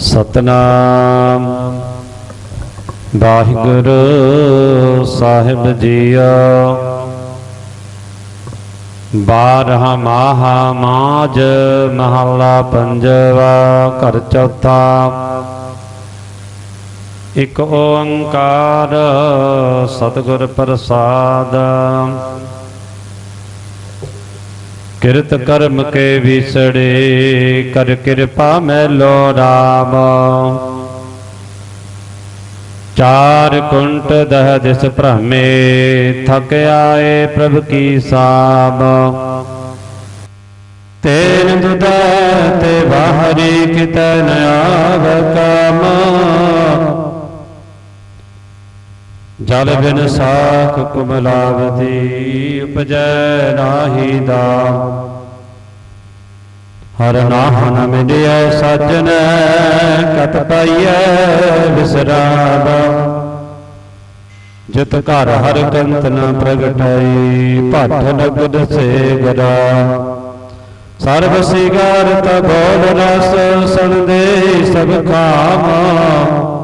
ਸਤਨਾਮ। ਵਾਹਿਗੁਰੂ ਸਾਹਿਬ ਜੀਓ। ਬਾਰਹਾ ਮਾਹਾ ਮਾਜ ਮਹੱਲਾ ਪੰਜਵਾ ਘਰ ਚੌਥਾ। ਇਕ ਓੰਕਾਰ ਸਤਿਗੁਰ ਪ੍ਰਸਾਦ। ਕਿਰਤ ਕਰਮ ਕੇ ਵਿਸੜੇ ਕਰ ਕਿਰਪਾ ਮੈਲੋ ਰਾਮ। ਚਾਰ ਕੁੰਟ ਦਹ ਦਿਸ ਭ੍ਰਮੇ, ਥਕ ਆਏ ਪ੍ਰਭ ਕੀ ਸਾਬ ਤੇਨ ਦੁਦਾ ਤੇ ਬਾਹਰੀ ਕਿਤੈ ਆਵ ਕਾਮ। ਜਲ ਬਿਨ ਸਾਖ ਕੁਮਲਾਵਤੀ, ਉਪਜੈ ਨਾਹੀ ਦਾ ਹਰ ਨਾਹਨ ਮਿਲਿਆ ਸਜਣ ਕਤ ਪਾਈਐ ਵਿਸਰਾਮ ਜਿਤ ਘਰ ਹਰ ਕੰਤ ਨ ਪ੍ਰਗਟਾਈ ਭੱਠ ਨਗਦ ਸੇ ਗਰਾ ਸਰਬ ਸਿਗਾਰ ਤ ਰਸ ਸੁਣਦੇ ਸਭ ਕਾਮ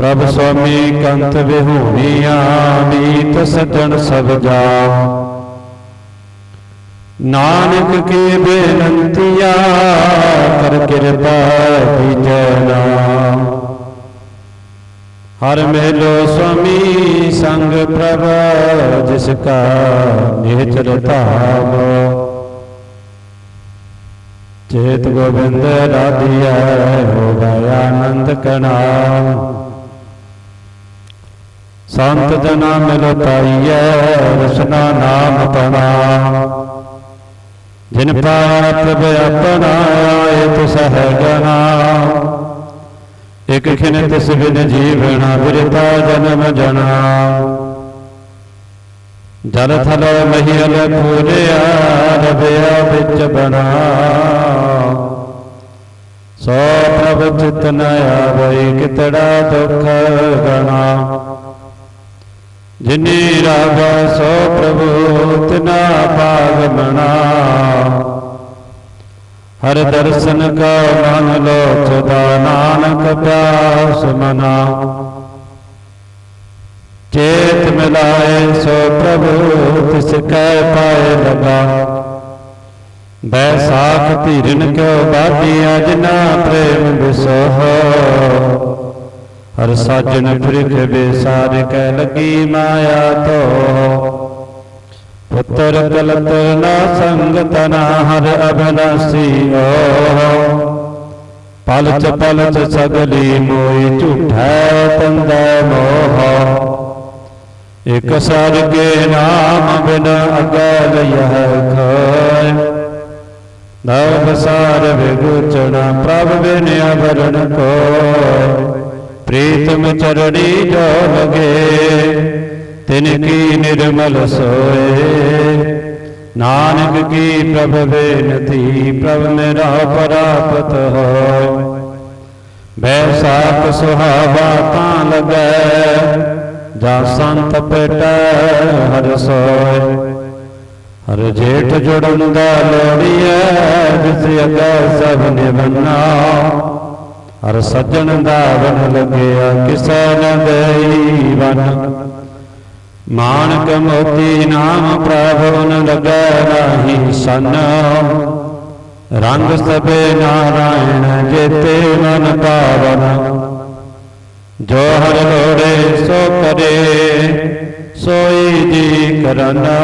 ਪ੍ਰਭ ਸੁਆਮੀ ਕੰਤ ਵਿਹੂਣੀਆਂ ਨੀਤ ਸੱਜਣ ਸਭ ਜਾ। ਨਾਨਕ ਕੀ ਬੇਨੰਤੀਆ ਕਰ ਕਿਰਪਾ ਦੀਜਨਾ ਹਰ ਮੇਲੋ ਸੁਆਮੀ ਸੰਗ ਪ੍ਰਭ ਜਿਸ ਕਾ ਨਿਹਚਰ ਧਾਮ ਚੇਤ ਗੋਬਿੰਦ ਰਾਧਿਆ ਹੋਗਾ ਆਨੰਦ ਕਣਾ ਸੰਤ ਜਨਾ ਮਿਲ ਪਾਈਐ, ਰਸਨਾ ਨਾਮ ਪਣਾ। ਜਿਨ ਪਾਇਆ ਪ੍ਰਭ ਆਪਣਾ ਆਏ, ਤਿਸ ਹੈ ਇਕ ਖਿਨ ਤਿਸ ਬਿਨ ਜੀਵਣਾ, ਬਿਰਤਾ ਜਨਮ ਜਨਾ। ਜਲ ਥਲ ਮਹੀਲ ਪੂਰਿਆ ਰਬਿਆ ਵਿੱਚ ਬਣਾ। ਸੋ ਪ੍ਰਭ ਚਿਤ ਨ ਆਵਈ ਕਿਤੜਾ ਦੁਖ ਗਣਾ। ਜਿਨੀ ਰਾਗਾ ਸੋ ਪ੍ਰਭੂ, ਤਿਨਾ ਪਾਗ ਮਣਾ ਹਰ ਦਰਸ਼ਨ ਕਾ ਮਨ ਲੋ ਸਦਾ ਨਾਨਕ ਪਿਆਸ ਮਨਾ। ਚੇਤ ਮਿਲਾਏ ਸੋ ਪ੍ਰਭੂ, ਤਿਸ ਕੈ ਪਾਏ ਲਗਾ। ਬੈਸਾਖ ਧੀਰਨ ਕਿਉ ਬਾਦੀ ਅਜਨਾ ਪ੍ਰੇਮ ਵਿਸੋਹ ਹਰ ਸਾਜਨ ਪ੍ਰਿਖ ਬੇਸਾਰ ਕੈ ਲਗੀ ਮਾਇਆ ਤੋ। ਪੁੱਤਰ ਕਲਤ ਨਾ ਸੰਗ ਤਨਾ ਹਰ ਅਬਨਾਸੀ ਓ ਪਲਚ ਪਲਚ ਸਗਲੀ ਮੋਈ ਝੂਠੈ ਤੰਦੈ ਮੋਹ। ਇਕ ਸਰ ਕੇ ਨਾਮ ਬਿਨ ਅਗਲ ਯਹ ਖੋਇ ਨਵ ਬਸਾਰ ਵਿਗੁਚਣਾ ਪ੍ਰਭ ਬਿਨ ਅਵਰਣ ਕੋਇ ਪ੍ਰੀਤਮ ਚਰਣੀ ਜੋ ਲਗੇ, ਤਿਨ ਕੀ ਨਿਰਮਲ ਸੋਏ। ਨਾਨਕ ਕੀ ਪ੍ਰਭ ਬੇਨਤੀ, ਪ੍ਰਭ ਮੇਰਾ ਪ੍ਰਾਪਤ ਹੋਇ ਬੈਸਾਖ ਸੁਹਾਵਾ ਤਾਂ ਲਗੈ, ਜਾ ਸੰਤ ਪਟੈ ਹਰ ਸੋਏ। ਹਰ ਜੇਠ ਜੁੜਨ ਦਾ ਲੋੜੀਐ, ਜਿਸ ਅਗਾ ਸਭ ਨਿਵੰਨਾ। ਹਰ ਸੱਜਣ ਦਾ ਵਨ ਲੱਗਿਆ, ਕਿਸੈ ਨ ਦੇਈ ਵਨ। ਮਾਨਕ ਮੋਤੀ ਨਾਮ ਪ੍ਰਭੂ ਨ ਲੱਗੈ ਨਾਹੀ ਸਨ। ਰੰਗ ਸਭੇ ਨਾਰਾਇਣ ਜੇਤੇ ਮਨ ਪਾਵਨ। ਜੋ ਹਰ ਲੋੜੇ ਸੋ ਕਰੇ, ਸੋਈ ਜੀ ਕਰਨਾ।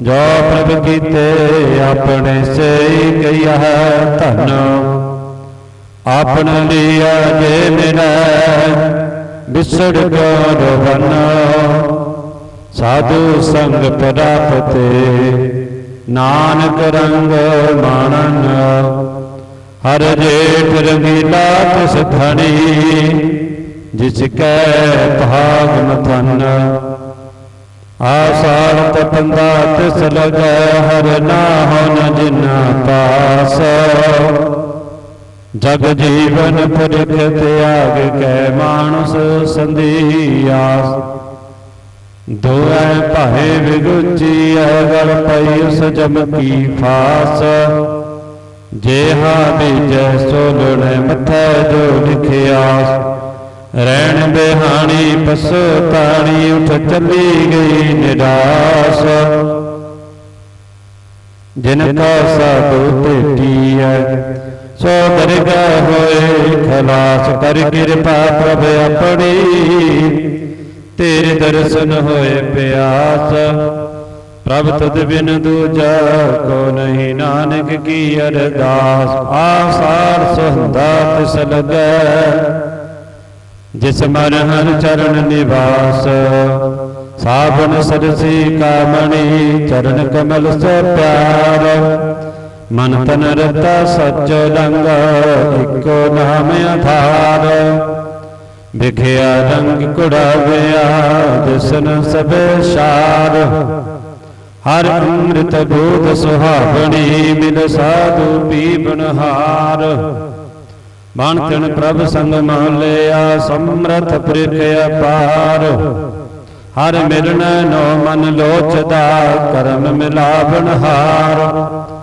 ਜੋ ਪ੍ਰਭ ਕੀਤੇ, ਆਪਣੇ ਸੇਈ ਕਈਆ ਧਨ। ਆਪਣ ਲਿਆ ਜੇ ਮੇਰਾ ਵਿਸੜ ਕਰ ਬਨ ਸਾਧੂ ਸੰਗ ਪ੍ਰਾਪਤੇ ਨਾਨਕ ਰੰਗ ਮਾਣਨ। ਹਰ ਜੇਠ ਰੰਗੀਲਾ ਤਿਸ ਧਣੀ, ਜਿਸ ਕੈ ਭਾਗ ਮਥਨ। ਆਸਾਰ ਤਪੰਦਾ ਤਿਸ ਲਗੈ, ਹਰ ਨਾਹਨ ਜਿਨਾ ਪਾਸ। ਜਗ ਜੀਵਨ ਪੁਰਖ ਤਿਆਗ ਕੈ ਮਾਨਸ ਸੰਧੀਆਸ ਦੋਐ ਭਾਏ ਵਿਗੁਚੀ ਗਲ ਪਈ ਉਸ ਜਮ ਕੀ ਫਾਸ। ਜੇਹਾ ਬੀਜੈ ਸੋ ਲੁਣੈ ਮਥੈ ਜੋ ਲਿਖਿਆ। ਰਹਿਣ ਬਿਹਾਣੀ ਪਸੋ ਤਾਣੀ ਉਠ ਚੱਲੀ ਗਈ ਨਿਰਾਸ। ਜਿਨ ਕਾ ਸਾਧੂ ਭੇਟੀਐ ਸੋ ਦਰਗਾ ਹੋਏ ਖਲਾਸ ਕਰ ਕਿਰਪਾ ਪ੍ਰਭ ਆਪਣੀ। ਤੇਰੇ ਦਰਸ਼ਨ ਹੋਏ ਪਿਆਸ, ਪ੍ਰਭ ਤੁਧ ਬਿਨ ਦੂਜਾ ਕੋ ਨਹੀਂ ਨਾਨਕ ਕੀ ਅਰਦਾਸ। ਆਸਾਰ ਸੁਹੰਦਾ ਤਿਸ ਲਗੈ ਜਿਸ ਮਨ ਹਰ ਚਰਨ ਨਿਵਾਸ। ਸਾਬਨ ਸਰਸੀ ਕਾਮਣੀ, ਚਰਨ ਕਮਲ ਸੋ ਪਿਆਰ। ਮਨ ਤਨ ਰਤਾ ਸੱਚ ਲੰਗ ਇੱਕੋ ਨਾਮ ਆਧਾਰ। ਵਿਖਿਆ ਰੰਗ ਕੁੜਾਵਿਆ ਦਿਸਨ ਸਭੇ ਸ਼ਾਰ। ਹਰ ਅੰਮ੍ਰਿਤ ਬੂਤ ਸੁਹਾਵਣੀ ਮਿਲ ਸਾਧੂ ਪੀਵਨ ਹਾਰ। ਬਾਣ ਤਣ ਪ੍ਰਭ ਸੰਗ ਮਾਨ ਲਿਆ ਸਮਰਥ ਪ੍ਰਿਖਿਆ ਪਾਰ ਹਰ ਮਿਲਣ ਨੋ ਮਨ ਲੋਚਦਾ, ਕਰਮ ਮਿਲਾਵਣ ਹਾਰ।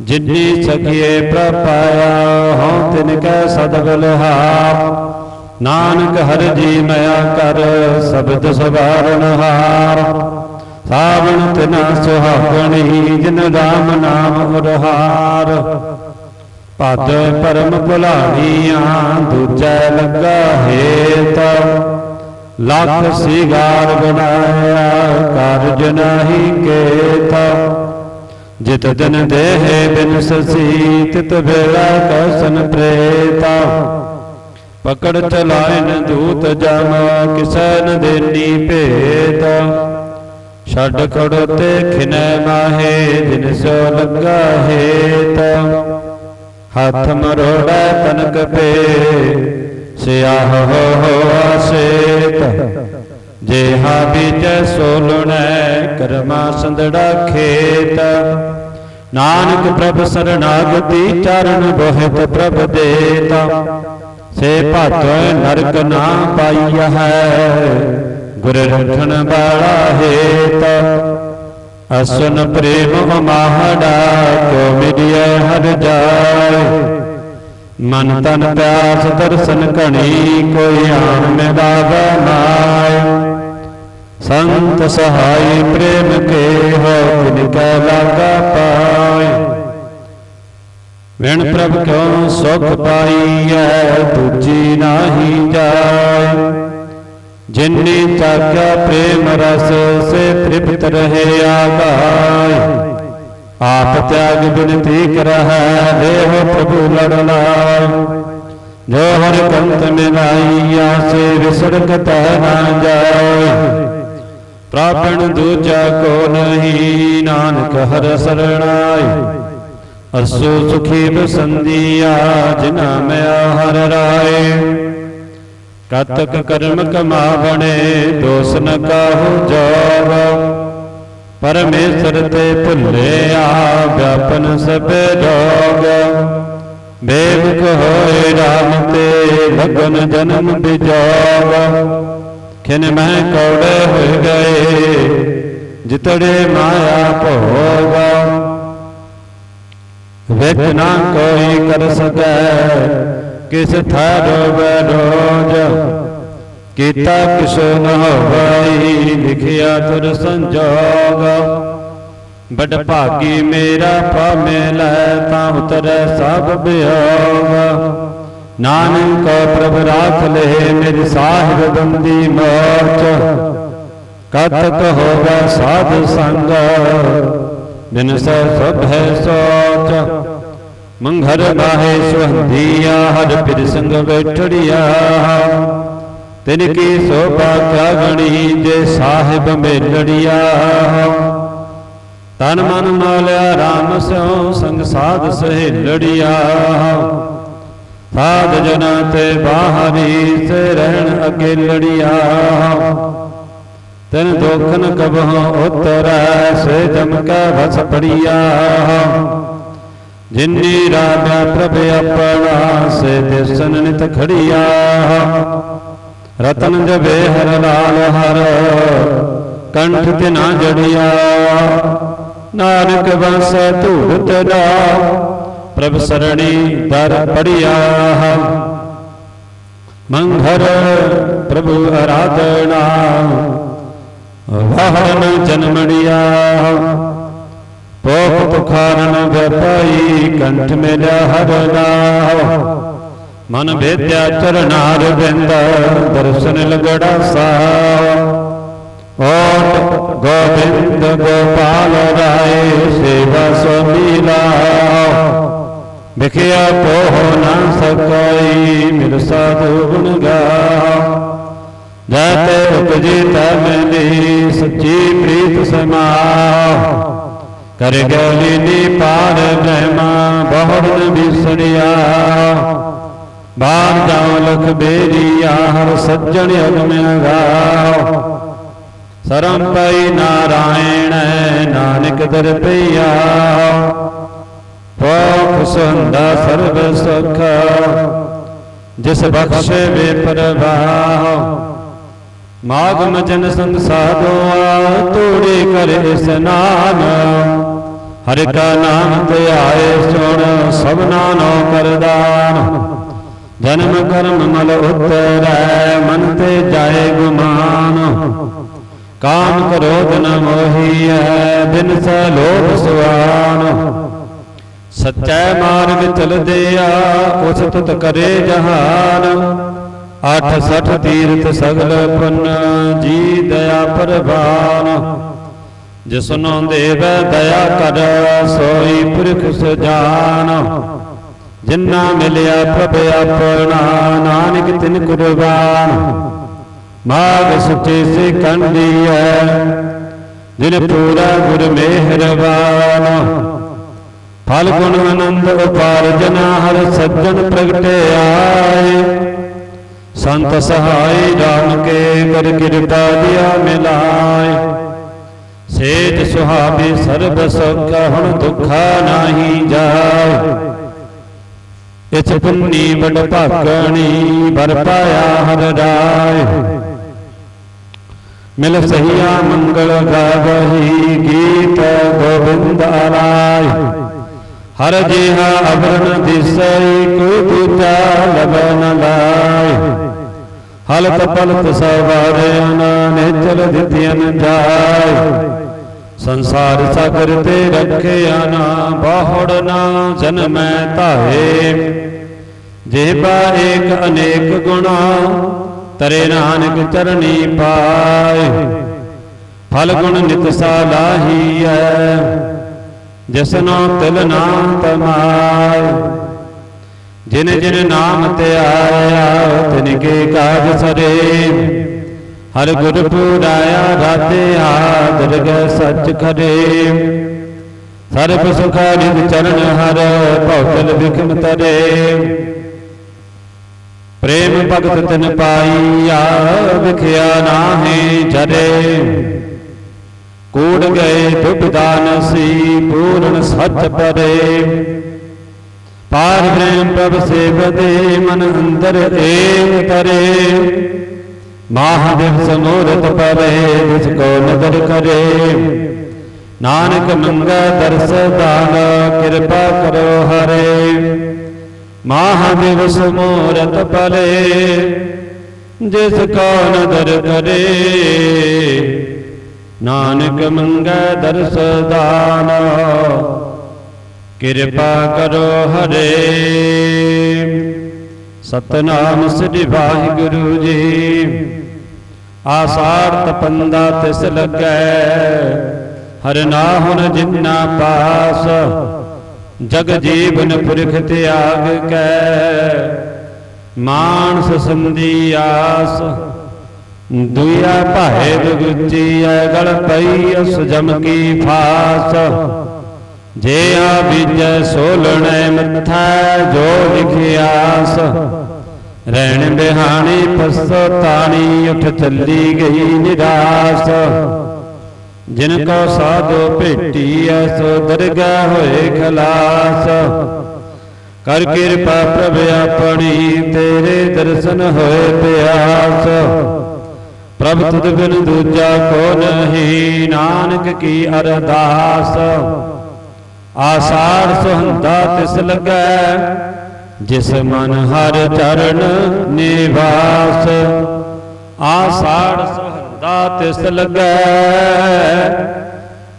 ਜਿਨੀ ਸਖੀਏ ਪ੍ਰਪਾਇਆ ਹਉ ਤਿਨ ਕੈ ਸਦ ਬਲਹਾਰ ਨਾਨਕ ਹਰ ਜੀ ਮਇਆ ਕਰ, ਸਬਦ ਸਵਾਰਨ ਹਾਰ। ਸਾਵਣ ਤਿਨਾ ਸੁਹਾਗਣੀ, ਜਿਨ ਰਾਮ ਨਾਮ ਉਰਹਾਰ। ਪਦ ਪਰਮ ਭੁਲਾਣੀਆਂ, ਦੂਜੈ ਲੱਗਾ ਹੇਤ। ਲੱਖ ਸਿਗਾਰ ਬਣਾਇਆ, ਕਾਰਜ ਨਾਹੀ ਕੇਤਾ। ਜਿਤ ਦਿਨ ਦੇਹ ਬਿਨ ਸਸੀ ਤਿਤ ਵੇਲਾ ਕਸਨ ਪ੍ਰੇਤਾ। ਪਕੜ ਚਲਾਇਨ ਦੂਤ ਜਮ, ਕਿਸੈ ਦੇਨੀ ਭੇਤ। ਛੱਡ ਖੜੋ ਤੇ ਖਿਨੈ ਮਾਹੇ ਦਿਨ ਸੋ ਲੱਗਾ ਹੇਤ। ਹੱਥ ਮਰੋੜਾ ਤਨਕ ਪੇ ਸਿਆਹ ਹੋ ਹੋ ਆਸੇਤ। ਜੇਹਾ ਬੀਜੈ ਸੋਲਣੈ, ਕਰਮਾ ਸੰਦੜਾ ਖੇਤ। ਨਾਨਕ ਪ੍ਰਭ ਸਰਣਾਗਤੀ ਚਰਨ ਬੋਹਿਤ ਪ੍ਰਭ ਦੇਤਾ। ਸੇ ਭਾਤੋਂ ਨਰਕ ਨਾ ਪਾਈਆ ਹੈ, ਗੁਰ ਰਖਣ ਵਾਲਾ ਹੇਤ। ਅਸਨ ਪ੍ਰੇਮ ਮਾਹੜਾ ਕੋ ਮਿਲਿਐ ਹਰ ਜਾਏ। ਮਨ ਤਨ ਪਿਆਸ ਦਰਸ਼ਨ ਘਣੀ, ਕੋਈ ਆਣ ਮਿਲਾਵੇ ਨਾਏ। ਸੰਤ ਸਹਾਈ ਪ੍ਰੇਮ ਕੇ ਹੋ ਤਿਨ ਕੈ ਲਾਗਾ ਪਾਏ ਵਿਣ ਪ੍ਰਭ ਕਿਉ ਸੁਖ ਪਾਈਐ, ਦੂਜੀ ਨਾਹੀ ਜਾਏ। ਜਿਨਨੀ ਚਾਕਿਆ ਪ੍ਰੇਮ ਰਸ, ਸੇ ਤ੍ਰਿਪਤ ਰਹੇ ਆਗਾਏ। ਆਪ ਤਿਆਗ ਬਿਨਤੀ ਕਰਹਿ, ਦੇਹ ਪ੍ਰਭੂ ਲੜ ਜੋ ਹਰ ਕੰਤ ਮਿਲਾਈਆ ਸੇ ਵਿਸਰਕ ਤੈ ਨਾ ਜਾਏ। ਪ੍ਰਾਪਣ ਦੂਜਾ ਕੋ ਨਹੀਂ, ਨਾਨਕ ਹਰ ਸਰਣਾਈ। ਅਸੂ ਸੁਖੀ ਬਸੰਦੀਆ ਜਿਨਾ ਮਿਆ ਹਰ ਰਾਏ। ਕਤਕ ਕਰਮ ਕਮਾ ਬਣੇ ਦੋਸ ਨ ਕਾਹੂ ਜੋਗ। ਪਰਮੇਸ਼ਰ ਤੇ ਭੁੱਲਿਆ ਵਿਆਪਨ ਸਭੇ ਜੋਗ ਬੇਮੁਖ ਹੋਏ ਰਾਮ ਤੇ ਲਗਨ ਜਨਮ ਬਿਜੋਗ। ਖਿਨ ਮਹਿ ਕੌੜੇ ਹੋਏ ਗਏ, ਜਿਤੜੇ ਮਾਇਆ ਭੋਗ। ਵਿਚ ਨਾ ਕੋਈ ਕਰ ਸਕੈ, ਕਿਸ ਥਾਰ ਬਰੋਜ ਕੀਤਾ ਕਿਸ ਨ ਹੋਵਈ ਲਿਖਿਆ ਤੁਰ ਸੰਜੋਗ। ਬੜ ਭਾਗੀ ਮੇਰਾ ਪਾਮੇ ਲੈ, ਤਾਂ ਉਤਰੈ ਸਭ ਬਿਯੋਗ ਨਾਨਕ ਪ੍ਰਭ ਰਾਖ ਲੈ ਮੇਰੀ ਸਾਹਿਬ ਬੰਦੀ ਮੋਚ ਕਤਕ ਹੋਗਾ ਸਾਧ ਸੰਗ, ਬਿਨ ਸੈ ਸਭ ਹੈ ਸੋਚ। ਮੰਘਰ ਬਾਹੇ ਸੁਹੰਦੀਆ, ਹਰ ਪਿਰ ਸੰਗ ਬੈਠੜਿਆ। ਤਿਨ ਕੀ ਸੋਭਾ ਕਿਆ ਗਣੀ ਜੇ ਸਾਹਿਬ ਮੇਲੜਿਆ। ਤਨ ਮਨ ਮੌਲਿਆ RAM ਸਿਉ, ਸੰਗ ਸਾਧ ਸਹੇਲੜਿਆ। ਸਾਧ ਜਨਾ ਤੇ ਬਾਹਰੀ ਸੇ ਰਹਿਣ ਅਗੇ ਲੜਿਆ। ਤਨ ਦੋਖਨ ਕਬਹੁ ਉਤਰੈ, ਸੇ ਜਮ ਕੈ ਵਸ ਪੜਿਆ। ਜਿਨੀ ਰਾਜਾ ਪ੍ਰਭ ਆਪਣਾ, ਸੇ ਦਿਸਨ ਨਿਤ ਖੜਿਆ। ਰਤਨ ਜਵੇ ਹਰ ਲਾਲ ਹਰ, ਕੰਠ ਤੇ ਨਾ ਜੜਿਆ। ਨਾਨਕ ਵਸ ਧੂਤ ਦਾ ਪ੍ਰਭ ਸਰਣੀ ਦਰ ਪੜਿਆ ਮੰਘਰ ਪ੍ਰਭੂ ਆਰਾਧਨਾ ਵਾਹਨ ਜਨਮੜਿਆ ਪੋਪ ਪੁਖਾਰਨ ਵਪਾਈ ਕੰਠ ਮੇਰਾ ਹਰਨਾ। ਮਨ ਭੇਦਿਆ ਚਰਨਾਰ ਬਿੰਦ ਦਰਸ਼ਨ ਲਗੜਾ ਸਾ। ਓਟ ਗੋਬਿੰਦ ਗੋਪਾਲ ਰਾਏ ਸੇਵਾ ਸੁਮੀਲਾ। ਵਿਖਿਆ ਪੋਹ ਨਾ ਸਕਈ, ਮਿਲ ਸਾਧੂ ਗੁਣ ਗਾ। ਜੈ ਤੇ ਉਪਜੀ ਸੱਚੀ ਪ੍ਰੀਤ ਸਮਾ। ਕਰ ਗਲੀ ਨੀ ਪਾਰ ਬ੍ਰਹਮਾ ਬਹੁੜ ਬਿਸੜਿਆ ਬਾਣ ਜਾਉ ਲਖ ਬੇਰੀਆ, ਹਰ ਸੱਜਣ ਅਗਮ ਗਾਓ ਸਰਮ ਪਈ ਨਾਰਾਇਣ, ਨਾਨਕ ਦਰ ਪਈਆ। ਪੋਖ ਸੁੰਦਾ ਸਰਬ ਸੁਖ, ਜਿਸ ਬਖਸ਼ੇ ਵੇ ਪਰਵਾਹ, ਮਾਗਮ ਜਨ ਸੰਗ ਸਾਧੋਆ ਤੋੜੇ ਕਰ ਇਸਨਾਨ ਹਰਿ ਕਾ ਨਾਮ ਧਿਆਏ ਸੁਣ ਸਭਨਾ ਨੋ ਕਰਦਾਨ ਜਨਮ ਕਰਮ ਮਲ ਉਤਰੈ, ਮਨ ਤੇ ਜਾਏ ਗੁਮਾਨ। ਕਾਮ ਕ੍ਰੋਧ ਨ ਮੋਹੀਐ, ਬਿਨ ਸੈ ਲੋਭ ਸੁਆਨ। ਸਚੈ ਮਾਰਗ ਚਲਦਿਆ ਉਸ ਤੁਤ ਕਰੇ ਜਹਾਨ। ਅਠ ਸਠ ਤੀਰਥ ਸਗਲ ਪੁੰਨ, ਜੀ ਦਇਆ ਪਰਵਾਨ। ਜਿਸਨੋ ਦੇਵ ਦਇਆ ਕਰ, ਸੋਈ ਪੁਰਖ ਸਜਾਨ ਜਿਨ੍ਹਾਂ ਮਿਲਿਆ ਪ੍ਰਭ ਆਪਣਾ, ਨਾਨਕ ਤਿਨ ਕੁਰਬਾਨ। ਮਾਗ ਸੁਚੇ ਸੇ ਕੰਡੀਐ, ਜਿਨ ਪੂਰਾ ਗੁਰ ਮਿਹਰਬਾਨ। ਫਲ ਗੁਣ ਆਨੰਦ ਉਪਾਰਜਨ ਹਰ ਸੱਜਣ ਪ੍ਰਗਟੇ ਆਏ। ਸੰਤ ਸਹਾਈ ਰਾਮ ਕੇ ਕਰ ਕਿਰਪਾ ਦਿਆ ਮਿਲਾਏ। ਸੇਜ ਸੁਹਾਵੇ ਸਰਬ ਸੁਖ, ਹੁਣ ਦੁਖਾ ਨਾਹੀ ਜਾਏ। ਇਛ ਪੁੰਨੀ ਵਡ ਭਾਗਣੀ ਬਰ ਪਾਇਆ ਹਰ ਰਾਏ। ਮਿਲ ਸਹੀਆ ਮੰਗਲ ਗਾਵਹੀ ਗੀਤ ਗੋਬਿੰਦ ਆਲਾਇ ਹਰ ਜਿਹਾ ਅਵਰਨ ਦਿਸਈ ਕੋਈ ਦੂਜਾ ਲਬਨ ਲਾਇ ਹਲਤ ਪਲਤ ਸਵਾਰਿਆਨ ਨੇ ਚਲ ਦਿੱਤਿਆਨ ਜਾਇ ਸੰਸਾਰ ਸਾਗਰ ਤੇ ਰੱਖਿਆ ਨਾ, ਬਾਹੜ ਨਾ ਜਨਮੈ ਧਾਏ। ਜਿਹਬਾ ਏਕ ਅਨੇਕ ਗੁਣਾ, ਤਰੇ ਨਾਨਕ ਚਰਣੀ ਪਾਏ। ਫਲ ਗੁਣ ਨਿਤ ਸਾਲਾਹੀਐ ਜਿਸਨੋ ਤਿਲ ਨਾਮ ਤਮਾਏ। ਜਿਨ ਜਿਨ ਨਾਮ ਤੇ ਆਇਆ, ਤਿਨ ਕੇ ਕਾਜ ਸਰੇ। ਹਰ ਗੁਰ ਪੁਰਾਇਆ ਰਾਧਿਆ ਦਰਗਹਿ ਸੱਚ ਖਰੇ ਸਰਬ ਸੁਖ ਨਿਜ ਚਰਨ ਹਰ, ਭਉਤਲ ਵਿਖਮ ਤਰੇ। ਪ੍ਰੇਮ ਭਗਤ ਤਿਨ ਪਾਈਆ ਵਿਖਿਆ ਨਾਹੀ ਜਰੇ। ਕੂੜ ਗਏ ਦੁਬਦਾਨ ਸੀ, ਪੂਰਨ ਸੱਚ ਪਰੇ ਪਾਰ ਬ੍ਰਹਮ ਪ੍ਰਭ ਸੇਵਦੇ, ਮਨ ਅੰਦਰ ਏਕ ਤਰੇ ਮਹਾਦੇਵ ਸਮੂਰਤ ਪਰੇ ਜਿਸ ਕੋ ਨਦਰ ਕਰੇ। ਨਾਨਕ ਮੰਗਾ ਦਰਸ ਦਾਨ, ਕਿਰਪਾ ਕਰੋ ਹਰੇ। ਮਹਾਦੇਵ ਸਮੂਰਤ ਪਰੇ ਜਿਸ ਕੋ ਨਦਰ ਕਰੇ। ਨਾਨਕ ਮੰਗਾ ਦਰਸ ਦਾਨ, ਕਿਰਪਾ ਕਰੋ ਹਰੇ। ਸਤਨਾਮ ਸ੍ਰੀ ਵਾਹਿਗੁਰੂ ਜੀ। ਆਸਾਰ ਤਪੰਦਾ ਤਿਸ ਲੱਗੈ, ਹਰ ਨਾਹੁਨ ਜਿਨਾ ਪਾਸ, ਜਗ ਜੀਵਨ ਪੁਰਖ ਤਿਆਗ ਕੈ। ਮਾਨਸ ਸੰਦੀ ਆਸ ਦੁਆ ਭਾਏ ਦੁਗੁਚੀ ਐ ਗਲ ਪਈ ਅਸ ਜਮ ਕੀ ਫਾਸ। ਜੇ ਆ ਬੀਜੈ ਸੋਲਣੈ ਮੱਥਾ ਜੋ ਲਿਖਿਆਸ। ਰਹਿਣ ਬਿਹਾਣੀ ਪਸੋ ਤਾਣੀ, ਉਠ ਚੱਲੀ ਗਈ ਨਿਰਾਸ। ਜਿਨ ਕੋ ਸਾਧੋ ਭੇਟੀ ਐਸੋ ਦਰਗਾ ਹੋਏ ਖਲਾਸ। ਕਰ ਕਿਰਪਾ ਪ੍ਰਭ ਆਪਣੀ, ਤੇਰੇ ਦਰਸ਼ਨ ਹੋਏ ਪਿਆਸ। ਪ੍ਰਭ ਤੁਧ ਬਿਨ ਦੂਜਾ ਕੋ ਨਹੀਂ, ਨਾਨਕ ਕੀ ਅਰਦਾਸ? ਆਸਾਰ ਸੁਹੰਦਾ ਤਿਸ ਲੱਗੈ, ਜਿਸ ਮਨ ਹਰ ਚਰਨ ਨਿਵਾਸ। ਆਸਾਰ ਸੁਹੰਦਾ ਤਿਸ ਲੱਗੈ,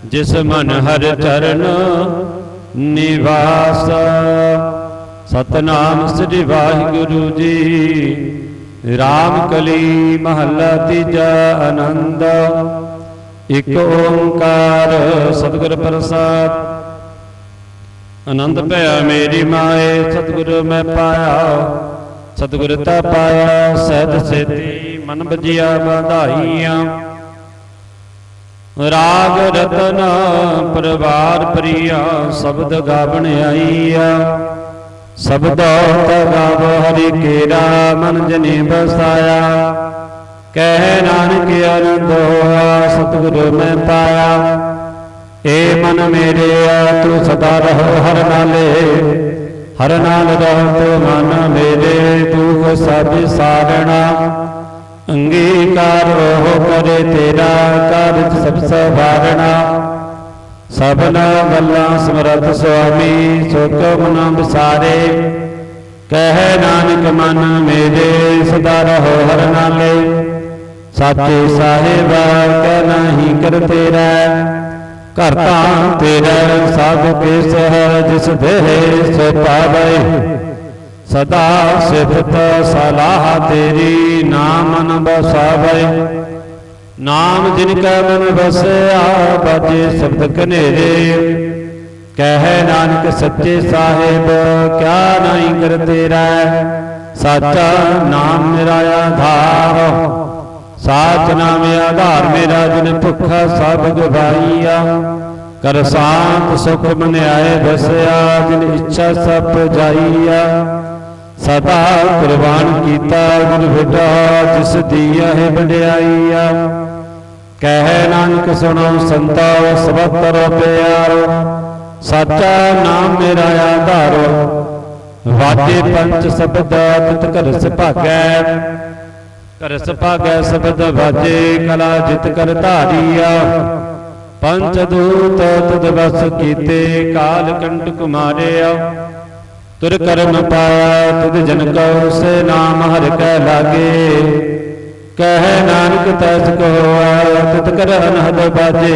ਜਿਸ ਮਨ ਹਰ ਚਰਨ ਨਿਵਾਸ। ਸਤਨਾਮ ਸ੍ਰੀ ਵਾਹਿਗੁਰੂ ਜੀ ਰਾਮ ਕਲੀ ਮਹੱਲਾ ਤੀਜਾ ਆਨੰਦ। ਇਕ ਓੰਕਾਰ ਸਤਿਗੁਰ ਪ੍ਰਸਾਦ। ਆਨੰਦ ਭਇਆ ਮੇਰੀ ਮਾਏ, ਸਤਿਗੁਰ ਮੈਂ ਪਾਇਆ। ਸਤਿਗੁਰ ਤਾ ਪਾਇਆ, ਸਹਿਜ ਸੇਤੀ ਮਨ ਬਜਿਆ ਬੰਧਾਈਆਂ। ਰਾਗ ਰਤਨ ਪਰਿਵਾਰ ਪ੍ਰਿਆ, ਸ਼ਬਦ ਗਾਵਣ ਆਈਆ। ਸ਼ਬਦੋ ਤਗਾਵ ਹਰਿ ਕੇਰਾ ਮਨ ਜਨੇ ਬਸਾਇਆ। ਕਹਿ ਨਾਨਕ ਅਨੰਦ ਹੋਆ ਸਤਿਗੁਰੂ ਮੈਂ ਪਾਇਆ। ਏ ਮਨ ਮੇਰੇ ਆ ਤੂੰ ਸਦਾ ਰਹੋ ਹਰ ਨਾਲੇ। ਹਰ ਨਾਲ ਰਹੋ ਤੂੰ ਮਨ ਮੇਰੇ, ਤੂੰ ਸਭ ਸਾਰਣਾ। ਅੰਗੀਕਾਰ ਹੋ ਕਰੇ ਤੇਰਾ ਸਭਨਾ ਗੱਲਾਂ ਸਮਰੱਥ ਸੁਆਮੀ, ਸੁਖ ਮਨ ਵਿਸਾਰੇ। ਕਹਿ ਨਾਨਕ ਮਨ ਮੇਰੇ ਸਦਾ ਰਹੋ ਹਰ ਨਾਲੇ। ਸਾਚੇ ਸਾਹਿਬਾ, ਕਹਿ ਨਹੀਂ ਕਰ ਤੇਰਾ। ਘਰ ਤਾਂ ਤੇਰਾ ਸਭ ਕਿਸ ਹੈ ਜਿਸ ਦੇਹ ਸੋ ਪਾਵੇ ਸਦਾ ਸਿਫਤ ਸਲਾਹ ਤੇਰੀ, ਨਾਮ ਮਨ ਬਸਾਵੇ ਨਾਮ ਜਿਨ ਕੈ ਮਨ ਵਸਿਆ ਬਾਜੇ ਸ਼ਬਦ ਕਨੇਰੇ ਕਹਿ ਨਾਨਕ ਸੱਚੇ ਸਾਹਿਬ, ਕਿਆ ਨਹੀਂ ਕਰ ਤੇਰਾ? ਸਾਚਾ ਨਾਮ ਮੇਰਾ ਆਧਾਰ। ਸਾਚ ਨਾਮ ਆਧਾਰ ਮੇਰਾ, ਜਿਨ ਭੁੱਖਾ ਸਭ ਗਵਾਈਆ ਕਰ ਸਾਤ ਸੁਖ ਮਨਿਆਏ ਆਏ ਬਸਿਆ ਜਿਨ ਇੱਛਾ ਸਭ ਜਾਈਆ। ਸਦਾ ਕੁਰਬਾਨ ਕੀਤਾ ਗੁਰ ਬਿਟਾ ਜਿਸ ਦੀ ਹੈ ਵਡਿਆਈਆ। ਕਹਿ ਨਾਨਕ ਸੁਣੋ ਸੰਤਾ ਸਬਤਰ ਪਿਆਰੋ, ਸਾਚਾ ਨਾਮ ਮੇਰਾ ਆਧਾਰ। ਵਾਜੇ ਪੰਜ ਸ਼ਬਦ ਤਿਤ ਘਰ ਸੁਭਾਗੈ ਘਰ ਸੁਭਾਗੈ ਸ਼ਬਦ ਵਾਜੇ, ਕਲਾ ਜਿਤ ਕਰ ਧਾਰੀਆ। ਪੰਜ ਦੂਤ ਤਦ ਵਸ ਕੀਤੇ, ਕਾਲ ਕੰਟਕ ਮਾਰਿਆ ਤੁਰ ਕਰਮ ਪਾਇਆ, ਤੁਧ ਜਨ ਕਉ ਸੇ ਨਾਮ ਹਰ ਕੈ ਲਾਗੇ। ਕਹਿ ਨਾਨਕ ਤੈਸ ਕੋ ਤਿਤ ਕਰ ਅਨਹਦ ਬਾਜੇ।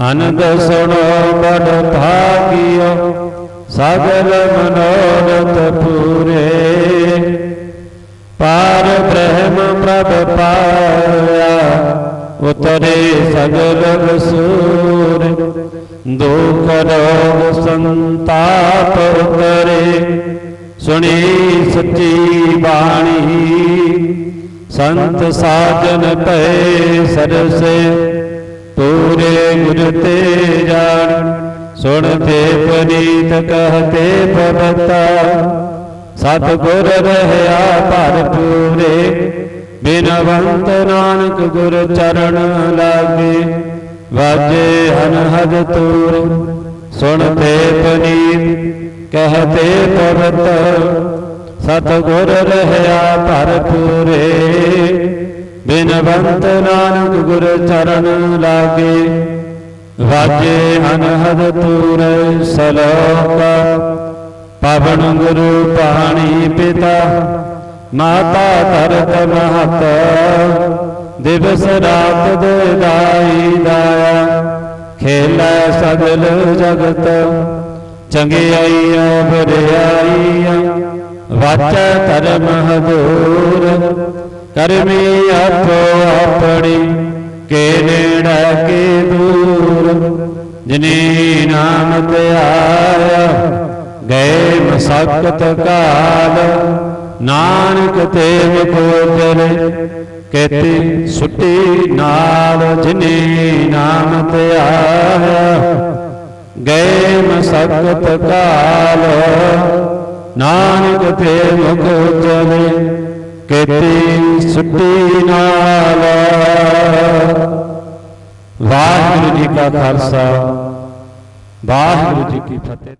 ਆਨੰਦ ਸੁਣੋ ਬੜ ਭਾਗਿਓ ਸਗਲ ਮਨੋਰਥ ਪੂਰੇ। ਪਾਰ ਬ੍ਰਹਮ ਪ੍ਰਭ ਪਾਇਆ, ਉਤਰੇ ਸਗਲ ਵਸੂਰ ਦੁਖ ਰੋਗ ਸੰਤਾਪ ਉਤਰੇ, ਸੁਣੀ ਸੱਚੀ ਬਾਣੀ। ਸੰਤ ਸਾਜਨ ਪਏ ਸਰਸੇ ਪੂਰੇ ਗੁਰ ਤੇ ਜਾਣ ਸੁਣਤੇ ਪਨੀਤ ਕਹਤੇ ਪਵਤਾ ਸਤ ਗੁਰ ਰਹਿਆ ਭਰ ਪੂਰੇ ਬਿਨਵੰਤ ਨਾਨਕ ਗੁਰ ਚਰਨ ਲਾਗੇ। ਵਾਜੇ ਹਨਹਦ ਤੂਰ ਸੁਣਤੇ ਪਨੀਤ ਕਹਤੇ ਪਵਤ ਸਤ ਗੁਰ ਰਹਿਆ ਭਰ ਪੂਰੇ ਬਿਨਵੰਤ ਨਾਨਕ ਗੁਰ ਚਰਨ ਲਾਗੇ, ਵਾਜੇ ਅਨਹਦ ਤੂਰ ਸਲੋਕ। ਪਵਨ ਗੁਰੂ ਪਾਣੀ ਪਿਤਾ, ਮਾਤਾ ਧਰਤ ਮਹਤ। ਦਿਵਸ ਰਾਤ ਦੇ ਦਾਈ ਦਾਇਆ, ਖੇਲੇ ਸਗਲ ਜਗਤ। ਚੰਗਿਆਈਆਂ ਬਰਿਆਈਆਂ ਵਾਚੈ ਧਰਮ ਹਦੂਰ ਕਰਮੀ ਆਪੋ ਆਪਣੀ, ਕੇ ਨੇੜੇ ਕੇ ਦੂਰ। ਜਿਨੇ ਨਾਮ ਤੇ ਆਇਆ, ਗਏ ਮਸਕਤ ਕਾਲ। ਨਾਨਕ ਤੇ ਮੁਖ ਚਲੇ ਸੁੱਟੀ ਨਾਲ। ਜਿਨੇ ਨਾਮ ਤੇ ਆਇਆ, ਗਏ ਮਸਕਤ ਕਾਲ। ਨਾਨਕ ਤੇ ਮੁਖ ਚਲੇ ਕਹਤੇ ਸੁੱਟੀ ਨਾਲ। ਵਾਹਿਗੁਰੂ ਜੀ ਕਾ ਖਾਲਸਾ, ਵਾਹਿਗੁਰੂ ਜੀ ਕੀ ਫਤਿਹ।